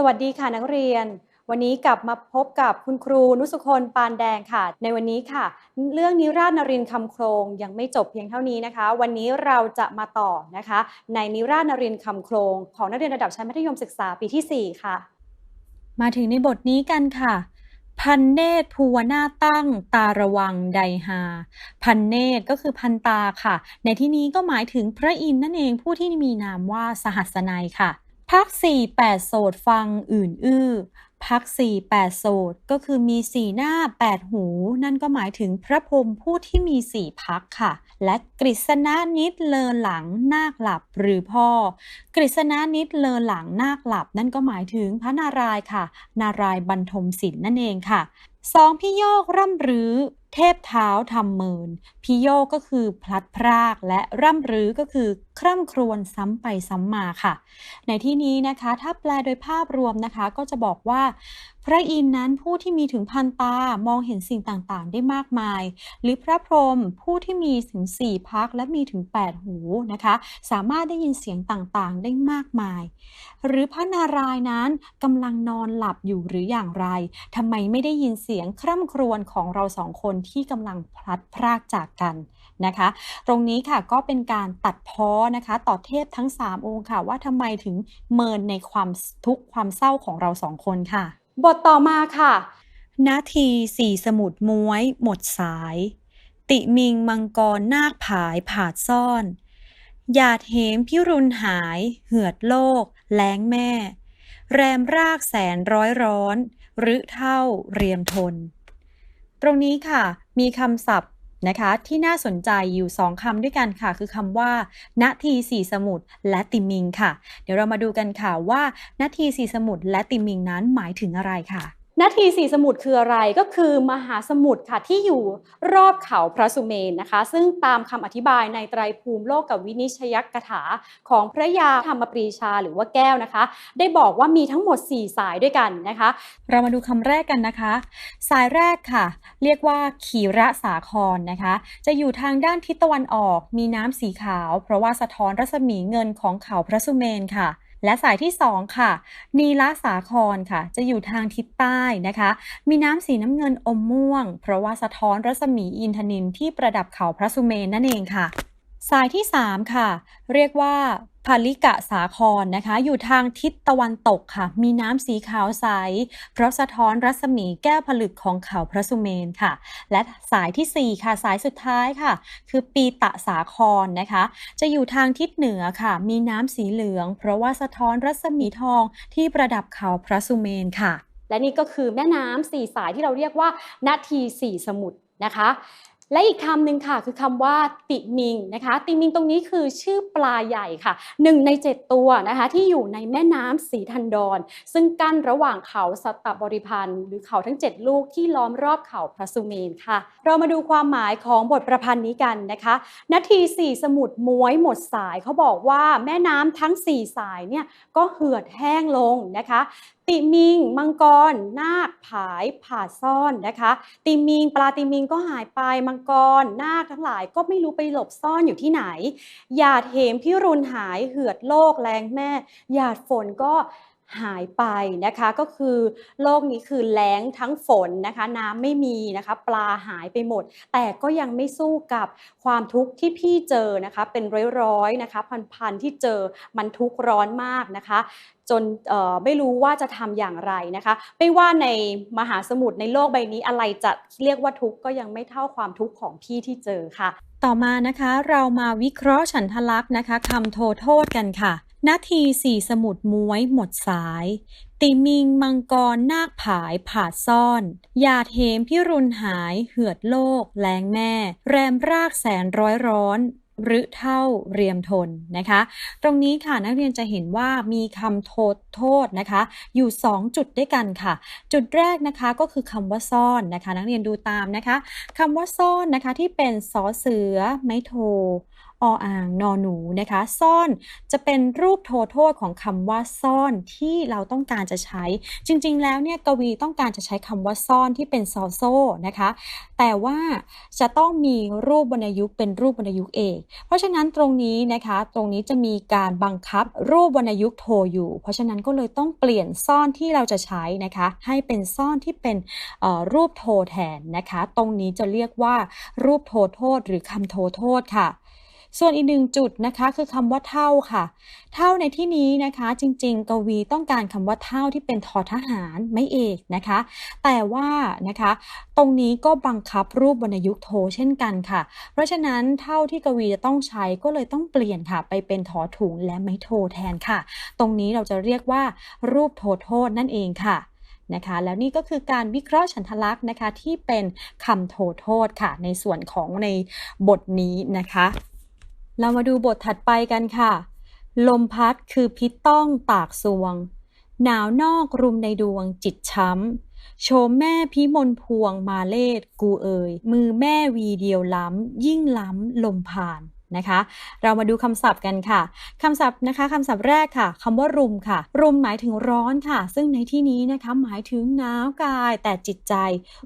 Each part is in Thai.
สวัสดีค่ะนักเรียน วันนี้กลับมาพบกับคุณครูนุสุคนปานแดงค่ะ ในวันนี้ค่ะ เรื่องนิราศนรินคำโครงยังไม่จบเพียงเท่านี้นะคะ วันนี้เราจะมาต่อนะคะ ในนิราศนรินคำโครง ของนักเรียนระดับชั้นมัธยมศึกษาปีที่ 4 ค่ะ มาถึงในบทนี้กันค่ะ พันเนตรภูวนาตั้ง ตาระวังไดหา พันเนตรก็คือพันตาค่ะ ในที่นี้ก็หมายถึงพระอินทร์นั่นเองผู้ที่มีนามว่าสหัสนัยค่ะ พักสี่แปดโสดฟังอื่นอื้อพักสี่แปดโสดก็คือมีสี่หน้าแปดหู นั่นก็หมายถึงพระพรหมผู้ที่มีสี่พักค่ะ และกฤษณานิดเลอหลังนาคหลับหรือพ่อ กฤษณานิดเลอหลังนาคหลับ นั่นก็หมายถึงพระนารายณ์ค่ะ นารายณ์บรรทมศิลป์นั่นเองค่ะสองพี่โยกร่ำรื้อ เทพเท้าทำเมินพี่โยกก็คือพลัดพรากและร่ำรือก็คือคร่ำครวญซ้ำไปซ้ำมาค่ะ ในที่นี้นะคะ ถ้าแปลโดยภาพรวมนะคะ ก็จะบอกว่า พระอินทร์นั้นผู้ที่มีถึงพันตามองเห็นสิ่งต่างๆ ได้มากมาย หรือพระพรหมผู้ที่มีถึง4พักและมีถึง 8 หูนะคะ สามารถได้ยินเสียงต่างๆ ได้มากมาย หรือพระนารายณ์นั้นกำลังนอนหลับอยู่หรืออย่างไรทำไมไม่ได้ยินเสียงคร่ำครวญของเราสองคนที่กำลังพลัดพรากจากกันนะคะ ตรงนี้ค่ะก็เป็นการตัดพ้อนะคะ ต่อเทพทั้ง 3 องค์ค่ะ ว่าทำไมถึงเมินในความทุกข์ความเศร้าของเราสองคนค่ะ บทต่อมาค่ะ นาทีสี่สมุดม้วย หมดสาย ติมิงมังกรนาคผายผาดซ่อน หยาดเหมพิรุณหาย เหือดโลก แล้งแม่ แรมรากแสนร้อยร้อน หรือเท่าเรียมทน ตรงนี้ค่ะ มีคำศัพท์ นะคะ ที่น่าสนใจอยู่สองคำด้วยกันค่ะ คือคำว่านาทีสี่สมุทรและติมิงค่ะ เดี๋ยวเรามาดูกันค่ะว่านาทีสี่สมุทรและติมิงนั้นหมายถึงอะไรค่ะ นาทีสีสมุทรคืออะไรก็คือมหาสมุทรค่ะที่อยู่รอบเขาพระสุเมนนะคะ ซึ่งตามคำอธิบายในไตรภูมิโลกกับวินิชยกถาของพระยาธรรมปรีชาหรือว่าแก้วนะคะ ได้บอกว่ามีทั้งหมด 4 สายด้วยกันนะคะ เรามาดูคำแรกกันนะคะ สายแรกค่ะ เรียกว่าขีระสาครนะคะ จะอยู่ทางด้านทิศตะวันออก มีน้ำสีขาว เพราะว่าสะท้อนรัศมีเงินของเขาพระสุเมนค่ะ และสายที่ 2 ค่ะ นีละสาครค่ะ จะอยู่ทางทิศใต้นะคะ มีน้ำสีน้ำเงินอมม่วง เพราะว่าสะท้อนรัศมีอินทนินที่ประดับเขาพระสุเมนนั่นเองค่ะ สายที่ 3 ค่ะ เรียกว่าพาลิกะสาครนะคะ อยู่ทางทิศตะวันตกค่ะ มีน้ำสีขาวใส เพราะสะท้อนรัศมีแก้วผลึกของเขาพระสุเมนค่ะ และสายทีสี่ 4 ค่ะ สายสุดท้ายค่ะ คือปีตะสาครนะคะ จะอยู่ทางทิศเหนือค่ะ มีน้ำสีเหลือง เพราะว่าสะท้อนรัศมีทองที่ประดับเขาพระสุเมนค่ะ และนี่ก็คือแม่น้ำสี่สายที่เราเรียกว่านาทีสี่สมุทรนะคะ และอีกคำหนึ่งค่ะคือคำว่าติมิงนะคะติมิงตรงนี้คือชื่อปลาใหญ่ค่ะหนึ่งใน 7 ตัวนะคะที่อยู่ในแม่น้ำสีทันดอนซึ่งกั้นระหว่างเขาสัตตบริพันธ์หรือเขาทั้ง 7 ลูกที่ล้อมรอบเขาพระสุเมนค่ะ เรามาดูความหมายของบทประพันธ์นี้กันนะคะนาทีสี่สมุทรม้วยหมดสายเขาบอกว่าแม่น้ำทั้ง 4 สายเนี่ยก็เหือดแห้งลงนะคะ ติมิง มังกร นาคผายผ่าซ่อนนะคะ ติมิง ปลาติมิงก็หายไปมังกร นาคทั้งหลายก็ไม่รู้ไปหลบซ่อนอยู่ที่ไหนหยาดเหมพิรุณหายเหือดโลกแรงแม่หยาดฝนก็ หายไปนะคะก็คือโลกนี้คือแล้งทั้งฝนนะคะ น้ำไม่มีนะคะ ปลาหายไปหมด แต่ก็ยังไม่สู้กับความทุกข์ที่พี่เจอนะคะ เป็นร้อยๆนะคะพันๆที่เจอมันทุกข์ร้อนมากนะคะ จนไม่รู้ว่าจะทำอย่างไรนะคะ ไม่ว่าในมหาสมุทรในโลกใบนี้อะไรจะเรียกว่าทุกข์ก็ยังไม่เท่าความทุกข์ของพี่ที่เจอค่ะ ต่อมานะคะเรามาวิเคราะห์ฉันทลักษณ์นะคะคำโทโทษกันค่ะ นาทีสี่สมุดม้วยหมดสาย ติมิงมังกรนาคผายผาดซ่อน หยาดเหมพิรุณหายเหือดโลก แรงแม่ แรมรากแสนร้อยร้อนหรือเท่าเรียมทนนะคะ ตรงนี้ค่ะนักเรียนจะเห็นว่ามีคำโทษโทษนะคะ อยู่ 2 จุดด้วยกันค่ะ จุดแรกนะคะก็คือคำว่าซ่อนนะคะ นักเรียนดูตามนะคะคำว่าซ่อนนะคะที่เป็นสอเสือไม้โท ออ่างนอหนูนะคะ ซ่อนจะเป็นรูปโทโทษของคำว่าซ่อนที่เราต้องการจะใช้ จริงๆ แล้วเนี่ยกวีต้องการจะใช้คำว่าซ่อนที่เป็นซอโซนะคะ แต่ว่าจะต้องมีรูปวรรณยุกต์เป็นรูปวรรณยุกต์เอก เพราะฉะนั้นตรงนี้นะคะ ตรงนี้จะมีการบังคับรูปวรรณยุกต์โทอยู่ เพราะฉะนั้นก็เลยต้องเปลี่ยนซ่อนที่เราจะใช้นะคะ ให้เป็นซ่อนที่เป็นรูปโทแทนนะคะ ตรงนี้จะเรียกว่ารูปโทโทษ หรือคำโทโทษค่ะ ส่วนอีกหนึ่งจุดนะคะคือคำว่าเท่าค่ะ เท่าในที่นี้นะคะจริงๆ กวีต้องการคำว่าเท่าที่เป็นทอทหารไม่เอกนะคะ แต่ว่านะคะตรงนี้ก็บังคับรูปวรรณยุกต์โทเช่นกันค่ะ เพราะฉะนั้นเท่าที่กวีจะต้องใช้ก็เลยต้องเปลี่ยนค่ะ ไปเป็นทอถุงและไม้โทแทนค่ะ ตรงนี้เราจะเรียกว่า รูปโทโทษนั่นเองค่ะนะคะแล้วนี่ก็คือการวิเคราะห์ฉันทลักษณ์นะคะที่เป็นคำโทโทษค่ะ ในส่วนของในบทนี้นะคะ เรามาดูบทถัดไปกันค่ะ ลมพัดคือพิษต้องตากสวง หนาวนอกรุมในดวงจิตช้ำ โชมแม่พิมลพวงมาเลศกูเอ่ย มือแม่วีเดียวล้ำ ยิ่งล้ำลมผ่านนะคะ เรามาดูคำศัพท์กันค่ะคำศัพท์นะคะคำศัพท์แรกค่ะคำว่ารุมค่ะ รุมหมายถึงร้อนค่ะ ซึ่งในที่นี้นะคะหมายถึงหนาวกายแต่จิตใจ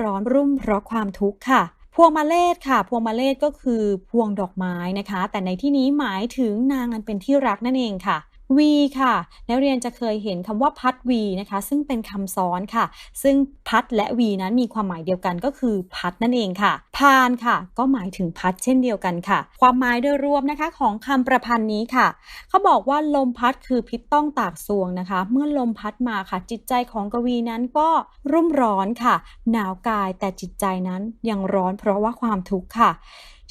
ร้อนรุ่มเพราะความทุกข์ค่ะ พวงมาเลศค่ะ พวงมาเลศก็คือพวงดอกไม้นะคะ แต่ในที่นี้หมายถึงนางอันเป็นที่รักนั่นเองค่ะ วีค่ะ นักเรียนจะเคยเห็นคำว่าพัดวีนะคะ ซึ่งเป็นคำซ้อนค่ะ ซึ่งพัดและวีนั้นมีความหมายเดียวกันก็คือพัดนั่นเองค่ะ พานค่ะ ก็หมายถึงพัดเช่นเดียวกันค่ะ ความหมายโดยรวมนะคะของคำประพันธ์นี้ค่ะ เขาบอกว่าลมพัดคือพิษต้องตากสวงนะคะ เมื่อลมพัดมาค่ะ จิตใจของกวีนั้นก็รุ่มร้อนค่ะ หนาวกายแต่จิตใจนั้นยังร้อนเพราะว่าความทุกข์ค่ะ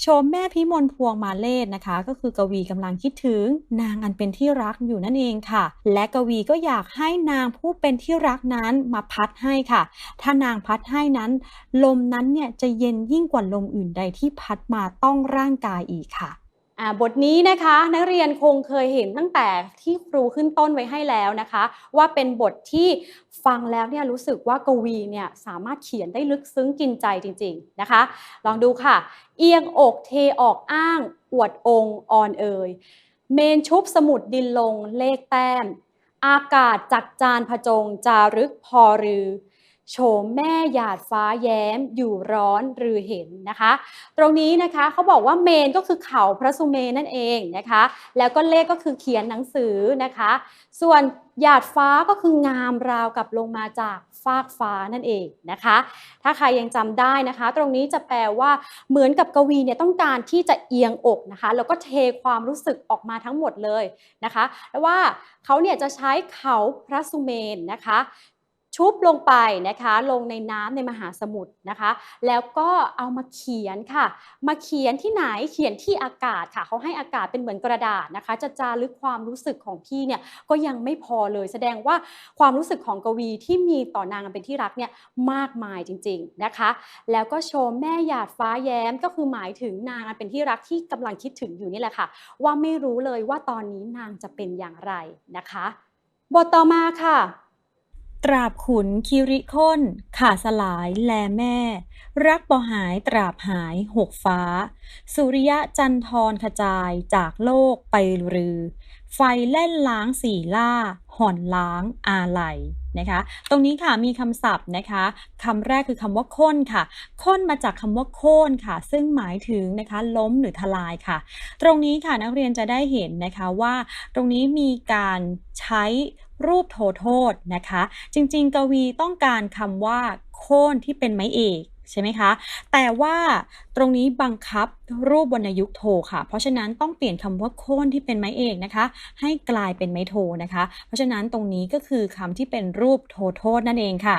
ชมแม่พิมลพวงมาเลศนะคะ ก็คือกวีกำลังคิดถึงนางอันเป็นที่รักอยู่นั่นเองค่ะ และกวีก็อยากให้นางผู้เป็นที่รักนั้นมาพัดให้ค่ะ ถ้านางพัดให้นั้น ลมนั้นเนี่ยจะเย็นยิ่งกว่าลมอื่นใดที่พัดมาต้องร่างกายอีกค่ะ บทนี้นะคะนักเรียนคงเคยเห็นตั้งแต่ที่ครูขึ้นต้นไว้ให้แล้วนะคะ ว่าเป็นบทที่ฟังแล้วเนี่ยรู้สึกว่ากวีเนี่ยสามารถเขียนได้ลึกซึ้งกินใจจริง ๆนะคะ ลองดูค่ะ เอียงอกเทออกอ้าง อวดองค์อ่อนเอ่ยเมนชุบสมุดดินลงเลขแต้ม อากาศจักจานผจงจารึกพอรือ โฉมแม่หยาดฟ้าแย้มอยู่ร้อนหรือเห็นนะคะ ตรงนี้นะคะเขาบอกว่าเมนก็คือเขาพระสุเมนนั่นเองนะคะ แล้วก็เลขก็คือเขียนหนังสือนะคะ ส่วนหยาดฟ้าก็คืองามราวกับลงมาจากฟากฟ้านั่นเองนะคะ ถ้าใครยังจำได้นะคะ ตรงนี้จะแปลว่าเหมือนกับกวีเนี่ยต้องการที่จะเอียงอกนะคะแล้วก็เทความรู้สึกออกมาทั้งหมดเลยนะคะแล้วว่าเขาเนี่ยจะใช้เขาพระสุเมนนะคะ ชุบลงไปนะคะ ลงในน้ำในมหาสมุทรนะคะ แล้วก็เอามาเขียนค่ะ มาเขียนที่ไหนเขียนที่อากาศค่ะเขาให้อากาศเป็นเหมือนกระดาษนะคะ จะจารึกความรู้สึกของพี่เนี่ยก็ยังไม่พอเลย แสดงว่าความรู้สึกของกวีที่มีต่อนางเป็นที่รักเนี่ยมากมายจริง ๆนะคะ แล้วก็โชว์แม่หยาดฟ้าแย้มก็คือหมายถึงนางเป็นที่รักที่กำลังคิดถึงอยู่นี่แหละค่ะ ว่าไม่รู้เลยว่าตอนนี้นางจะเป็นอย่างไรนะคะ บทต่อมาค่ะ ตราบขุนคิริค้นขาดสลายแลแม่ รักบ่หายตราบหายหกฟ้า สุริยะจันทรขจายจากโลกไปรือ ไฟเล่นล้างสีล่า ห่อนล้างอาไหลนะคะ ตรงนี้ค่ะมีคำศัพท์นะคะคำแรกคือคำว่าค้นค่ะค้นมาจากคำว่าโค่นค่ะ ซึ่งหมายถึงนะคะล้มหรือทลายค่ะ ตรงนี้ค่ะนักเรียนจะได้เห็นนะคะว่า ตรงนี้มีการใช้ รูปโทโทษนะคะ จริงๆ กวีต้องการคำว่าโค่นที่เป็นไม้เอก ใช่ไหมคะ แต่ว่าตรงนี้บังคับรูปวรรณยุกโทค่ะ เพราะฉะนั้นต้องเปลี่ยนคำว่าโค่นที่เป็นไม้เอกนะคะ ให้กลายเป็นไม้โทนะคะ เพราะฉะนั้นตรงนี้ก็คือคำที่เป็นรูปโทโทษนั่นเองค่ะ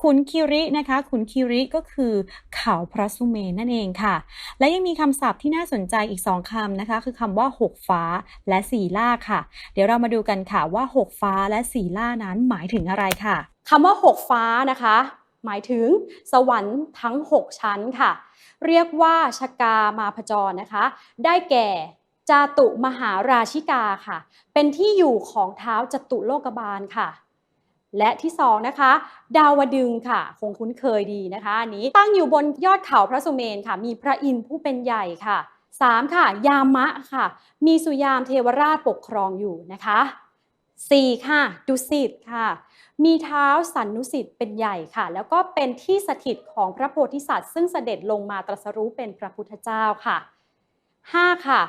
ขุนคิรินะคะ ขุนคิริก็คือเขาพระสุเมนนั่นเองค่ะ และยังมีคำศัพท์ที่น่าสนใจอีก 2คำนะคะ คือคำว่าหกฟ้าและสีล่าค่ะ เดี๋ยวเรามาดูกันค่ะว่าหกฟ้าและสีล่านั้นหมายถึงอะไรค่ะคำว่าหกฟ้านะคะ หมายถึงสวรรค์ทั้ง 6 ชั้นค่ะ เรียกว่าชกามาพจรนะคะ ได้แก่จาตุมหาราชิกาค่ะ เป็นที่อยู่ของเท้าจตุโลกบาลค่ะ และที่สองนะคะ ดาวดึงค่ะ คงคุ้นเคยดีนะคะอันนี้ตั้งอยู่บนยอดเขาพระสุเมนค่ะ มีพระอินทร์ผู้เป็นใหญ่ค่ะ 3 ค่ะ ยามะค่ะ มีสุยามเทวราชปกครองอยู่นะคะ 4 ค่ะ ดุสิตค่ะ มีเท้าสันนุสิตเป็นใหญ่ค่ะ แล้วก็เป็นที่สถิตของพระโพธิสัตว์ ซึ่งเสด็จลงมาตรัสรู้เป็นพระพุทธเจ้าค่ะ 5 ค่ะ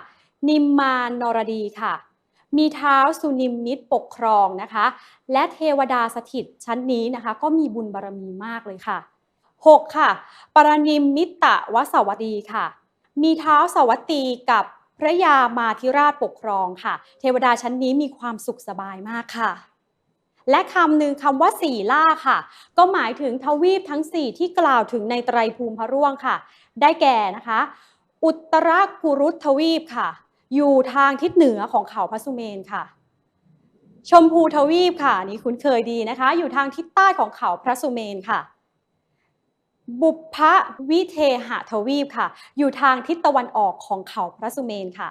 นิมมานนรดีค่ะ มีเท้าสุนิมมิตปกครองนะคะ และเทวดาสถิตชั้นนี้นะคะ ก็มีบุญบารมีมากเลยค่ะ 6 ค่ะ ปรนิมมิตตวสวัดีค่ะ มีเท้าสวัตีกับพระยามาธิราชปกครองค่ะ เทวดาชั้นนี้มีความสุขสบายมากค่ะ และคำหนึ่งคำว่าสี่ล่าค่ะ ก็หมายถึงทวีปทั้ง 4 ที่กล่าวถึงในไตรภูมิพระร่วงค่ะ ได้แก่นะคะ อุตรกุรุทวีปค่ะ อยู่ทางทิศเหนือของเขาพระสุเมนค่ะ ชมพูทวีปค่ะนนี่คุ้นเคยดีนะคะ อยู่ทางทิศใต้ของเขาพระสุเมนค่ะ บุพพวิเทหทวีปค่ะ อยู่ทางทิศตะวันออกของเขาพระสุเมนค่ะ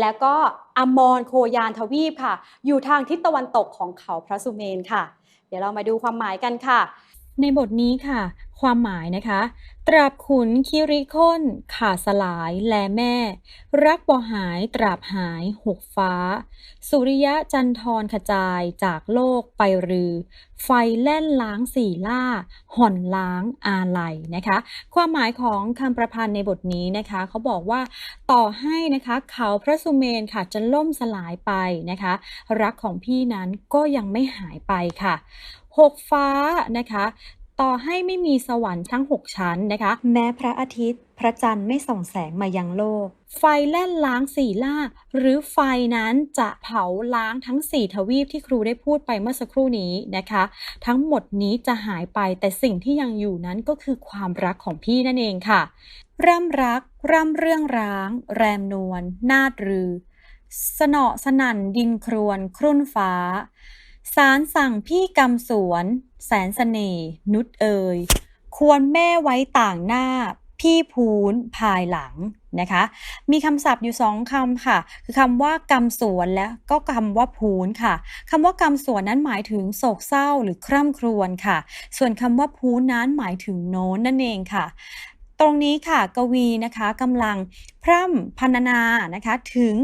แล้วก็อมรโคยานทวีปค่ะ อยู่ทางทิศตะวันตกของเขาพระสุเมนค่ะ เดี๋ยวเรามาดูความหมายกันค่ะ ในบทนี้ค่ะ ความหมายนะคะ ตราบขุนคิริค้นขาดสลายแลแม่ รักบ่หายตราบหายหกฟ้า สุริยะจันทรขจายจากโลกไปรือ ไฟแล่นล้างสี่ล่า ห่อนล้างอาลัยนะคะ ความหมายของคำประพันธ์ในบทนี้นะคะ เขาบอกว่าต่อให้นะคะเขาพระสุเมนค่ะจะล่มสลายไปนะคะ รักของพี่นั้นก็ยังไม่หายไปค่ะ หกฟ้านะคะ ต่อให้ไม่มีสวรรค์ทั้ง 6 ชั้นนะคะ แม้พระอาทิตย์ พระจันทร์ไม่ส่องแสงมายังโลก ไฟแล่นล้างสี่ล่า หรือไฟนั้นจะเผาล้างทั้ง4ทวีปที่ครูได้พูดไปเมื่อสักครู่นี้นะคะ ทั้งหมดนี้จะหายไปแต่สิ่งที่ยังอยู่นั้นก็คือความรักของพี่นั่นเองค่ะร่ำรัก ร่ำเรื่องร้าง แรมนวลนาดรือ สนอสนั่นดินครวน ครุ่นฟ้า สารสั่งพี่กำสวน แสนเสน่ห์นุชเอย ควรแม่ไว้ต่างหน้า พี่พูนภายหลังนะคะ มีคำศัพท์อยู่สองคำค่ะ คือคำว่ากำสวนและก็คำว่าพูนค่ะคำว่ากำสวนนั้นหมายถึงโศกเศร้าหรือคร่ำครวญค่ะ ส่วนคำว่าพูนนั้นหมายถึงโน้นนั่นเองค่ะ ตรงนี้ค่ะกวีนะคะกำลังพร่ำพรรณนานะคะถึง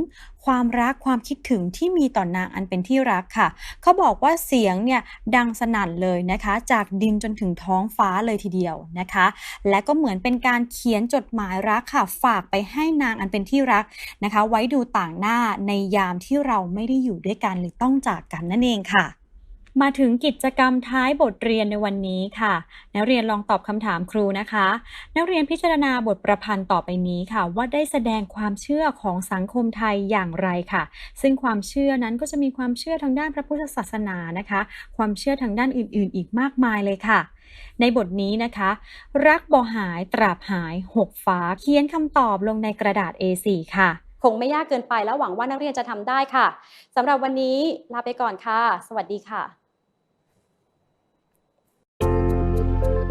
ความรักความคิดถึงที่มีต่อนางอันเป็นที่รักค่ะ เขาบอกว่าเสียงเนี่ยดังสนั่นเลยนะคะ จากดินจนถึงท้องฟ้าเลยทีเดียวนะคะ และก็เหมือนเป็นการเขียนจดหมายรักค่ะฝากไปให้นางอันเป็นที่รักนะคะ ไว้ดูต่างหน้าในยามที่เราไม่ได้อยู่ด้วยกันหรือต้องจากกันนั่นเองค่ะ มาถึงกิจกรรมท้ายบทเรียนในวันนี้ค่ะ นักเรียนลองตอบคำถามครูนะคะ นักเรียนพิจารณาบทประพันธ์ต่อไปนี้ค่ะ ว่าได้แสดงความเชื่อของสังคมไทยอย่างไรค่ะ ซึ่งความเชื่อนั้นก็จะมีความเชื่อทางด้านพระพุทธศาสนานะคะ ความเชื่อทางด้านอื่น ๆ อีกมากมายเลยค่ะ ในบทนี้นะคะ รักบ่หายตราบหายหกฟ้าเขียนคำตอบลงในกระดาษ A4 ค่ะคงไม่ยากเกินไปแล้วหวังว่านักเรียนจะทำได้ค่ะสำหรับวันนี้ลาไปก่อนค่ะ สวัสดีค่ะ